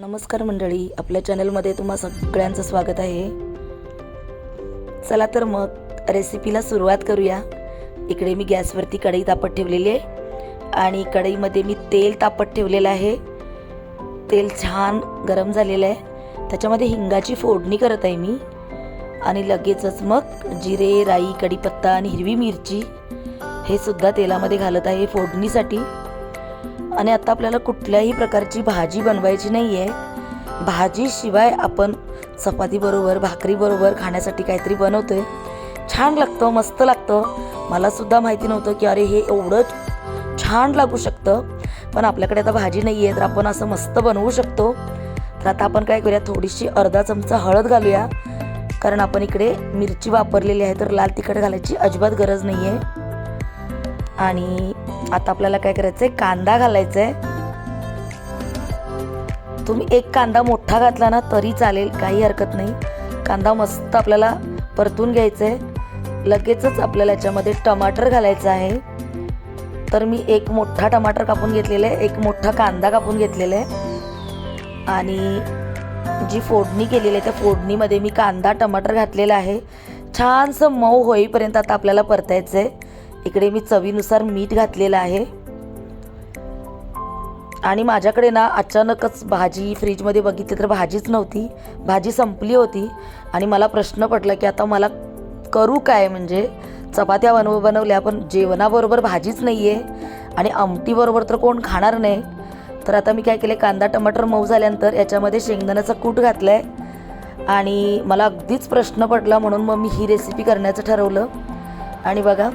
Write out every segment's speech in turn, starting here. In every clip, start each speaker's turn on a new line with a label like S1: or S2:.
S1: नमस्कार मंडळी आपल्या चॅनलमध्ये तुम्हा सगळ्यांचं स्वागत आहे. चला तर मग रेसिपीला सुरुवात करूया. इकडे मी गॅसवरती कढई तापत ठेवलेली आहे आणि कढईमध्ये मी तेल तापत ठेवलेलं आहे. तेल छान गरम झालेलं आहे. त्याच्यामध्ये हिंगाची फोडणी करत आहे मी. आणि लगेचच मग जिरे राई कढीपत्ता आणि हिरवी मिरची हे सुद्धा तेलामध्ये घालत आहे फोडणीसाठी. आणि आता आपल्याला कुठल्याही प्रकारची भाजी बनवायची नाही आहे भाजीशिवाय आपण चपातीबरोबर भाकरीबरोबर खाण्यासाठी काहीतरी बनवतो आहे छान लागतं मस्त लागतं. मलासुद्धा माहिती नव्हतं की अरे हे एवढं छान लागू शकतं. पण आपल्याकडे आता भाजी नाही आहे तर आपण असं मस्त बनवू शकतो. तर आता आपण काय करूया थोडीशी अर्धा चमचा हळद घालूया. कारण आपण इकडे मिरची वापरलेली आहे तर लाल तिखट घालायची अजिबात गरज नाही आहे आणि आता आपल्याला काय करायचं आहे कांदा घालायचा आहे तुम्ही एक कांदा मोठा घातला ना तरी चालेल काही हरकत नाही. कांदा मस्त आपल्याला परतून घ्यायचा आहे लगेचच आपल्याला याच्यामध्ये टमाटर घालायचं आहे. तर मी एक मोठा टमाटर कापून घेतलेला आहे एक मोठा कांदा कापून घेतलेला आहे. आणि जी फोडणी केलेली आहे त्या फोडणीमध्ये मी कांदा टमाटर घातलेला आहे. छानसं मऊ होईपर्यंत आता आपल्याला परतायचं आहे इकडे मी चवीनुसार मीठ घातलेलं आहे. आणि माझ्याकडे ना अचानकच भाजी फ्रीजमध्ये बघितली तर भाजीच नव्हती. भाजी संपली होती. आणि मला प्रश्न पडला की आता मला करू काय? म्हणजे चपात्या बनव बनवल्या पण जेवणाबरोबर भाजीच नाही आहे आणि आमटीबरोबर तर कोण खाणार नाही. तर आता मी काय केले कांदा टमाटर मऊ झाल्यानंतर याच्यामध्ये शेंगदाण्याचा कूट घातला आहे आणि मला अगदीच प्रश्न पडला म्हणून मग मी ही रेसिपी करण्याचं ठरवलं. आणि बघा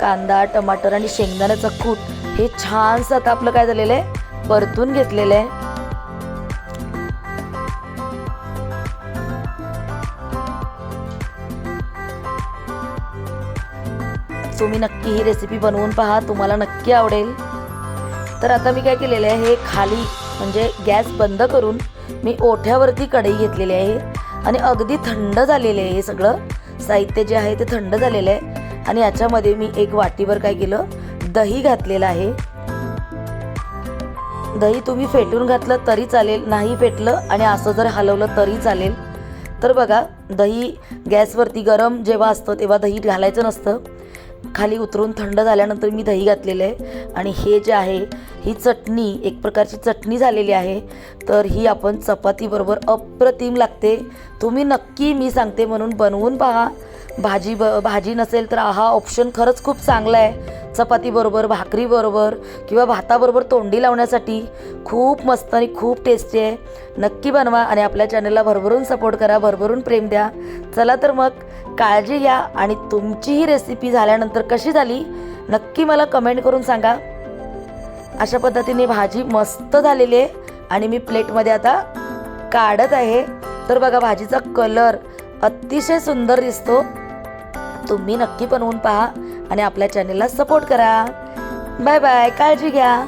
S1: कांदा टमाटर आणि शेंगदाण्याचं कूट हे छानसं आता आपलं काय झालेलं आहे? परतून घेतलेलं आहे. तुम्ही नक्की ही रेसिपी बनवून पहा तुम्हाला नक्की आवडेल. तर आता मी काय केलेलं आहे हे खाली म्हणजे गॅस बंद करून मी ओठ्यावरती कढई घेतलेली आहे आणि अगदी थंड झालेले आहे हे सगळं. साहित्य जे आहे ते थंड झालेलं आहे. आणि याच्यामध्ये मी एक वाटीवर काय केलं? दही घातलेलं आहे. दही तुम्ही फेटून घातलं तरी चालेल नाही फेटलं आणि असं जर हलवलं तरी चालेल. तर बघा दही गॅसवरती गरम जेव्हा असतं तेव्हा दही घालायचं नसतं. खाली उतरून थंड झाल्यानंतर मी दही घातलेलं आहे. आणि हे जे आहे ही चटणी एक प्रकारची चटणी झालेली आहे. तर ही आपण चपातीबरोबर अप्रतिम लागते. तुम्ही नक्की मी सांगते म्हणून बनवून पहा. भाजी ब भाजी नसेल तर हा ऑप्शन खरंच खूप चांगला आहे. चपातीबरोबर भाकरीबरोबर किंवा भाताबरोबर तोंडी लावण्यासाठी खूप मस्त आणि खूप टेस्टी आहे. नक्की बनवा आणि आपल्या चॅनलला भरभरून सपोर्ट करा भरभरून प्रेम द्या. चला तर मग काळजी घ्या आणि तुमची ही रेसिपी झाल्यानंतर कशी झाली नक्की मला कमेंट करून सांगा. अशा पद्धतीने भाजी मस्त झालेली आहे आणि मी प्लेटमध्ये आता काढत आहे. तर बघा भाजीचा कलर अतिशय सुंदर दिसतो. तुम्ही नक्की बनवून पहा आणि आपल्या चॅनेलला सपोर्ट करा. बाय बाय काळजी घ्या.